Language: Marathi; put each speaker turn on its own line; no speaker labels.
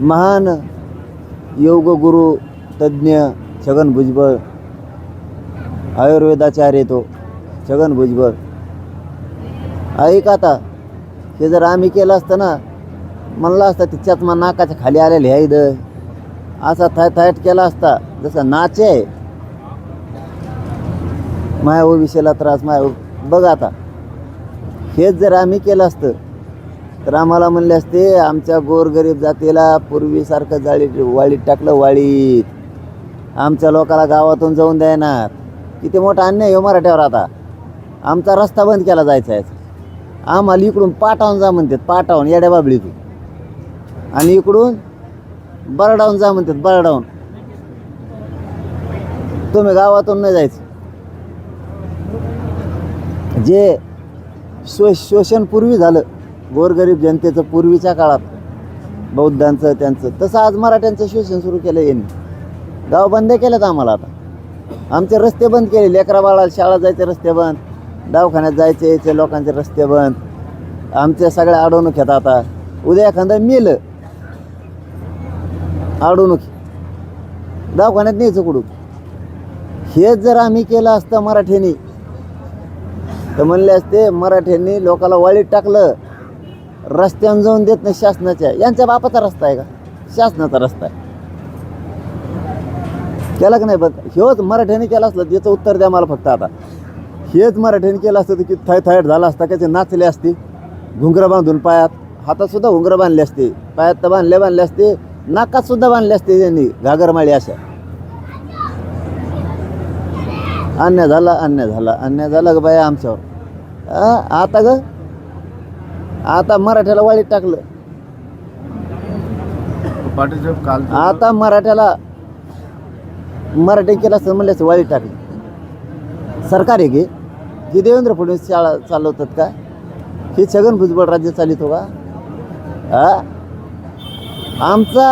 महान योग गुरु तज्ज्ञ छगन भुजबळ आयुर्वेदाचार्य तो छगन भुजबळ. ऐक आता हे जर आम्ही केलं असतं ना म्हणलं असतं तिच्यात मग नाकाच्या खाली आलेले ह्या इथं. असा थाय थायट केला असता जसं नाचे आहे. माया विषयाला त्रास माया बघ आता हेच जर आम्ही केलं असतं तर आम्हाला म्हणले असते आमच्या गोरगरीब जातीला पूर्वीसारखं जाळी वाळीत टाकलं वाळीत. आमच्या लोकाला गावातून जाऊन द्यायनार किती मोठा अन्याय हो मराठ्यावर आता. आमचा रस्ता बंद केला जायचा आहे. आम्हाला इकडून पाटावून जा म्हणतात पाटावून येड्या बाबळीतून. आणि इकडून बरडावून जा म्हणतात बरडावून. तुम्ही गावातून नाही जायचं. जे शो शोषण पूर्वी झालं गोरगरीब जनतेचं पूर्वीच्या काळात बौद्धांचं त्यांचं. तसं आज मराठ्यांचं शोषण सुरू केलं यांनी. गाव बंद केलेत आम्हाला आता. आमचे रस्ते बंद केले. लेकरा बाळा शाळा जायचे रस्ते बंद. दवाखान्यात जायचे यायचे लोकांचे रस्ते बंद. आमच्या सगळ्या अडवणूक आहेत आता. उद्या एखादं मेलं. अडवणूक दवाखान्यात न्यायचं कुठून? हेच जर आम्ही केलं असतं मराठ्यांनी तर म्हणले असते मराठ्यांनी लोकाला वाळीत टाकलं. रस्त्यावर जाऊन देत नाही शासनाच्या. यांच्या बापाचा रस्ता आहे का? शासनाचा रस्ता आहे. केला का नाही बघ हेच मराठ्याने केलं असलं याचं उत्तर द्या मला फक्त आता. हेच मराठ्याने केलं असतं तर की थाय थायट झाला असता त्याचे नाचले असते. घुंगरं बांधून पायात हातातसुद्धा घुंगरं बांधले असते. पायात तर बांधले बांधले असते. नाकातसुद्धा बांधले असते त्यांनी घागरमाळी अशा. अन्याय झाला अन्याय झाला. अन्याय झाला ग बाया आमच्यावर? आता ग? आता मराठ्याला वाळीत टाकलं.
पाटील साहेब काल
आता मराठ्याला मराठी केलं असतं म्हणलं असतं वाळीत टाकलं. सरकार आहे की? देवेंद्र फडणवीस शाळा चालवतात का? ही छगन भुजबळ राज्य चालितो का हा? आमचा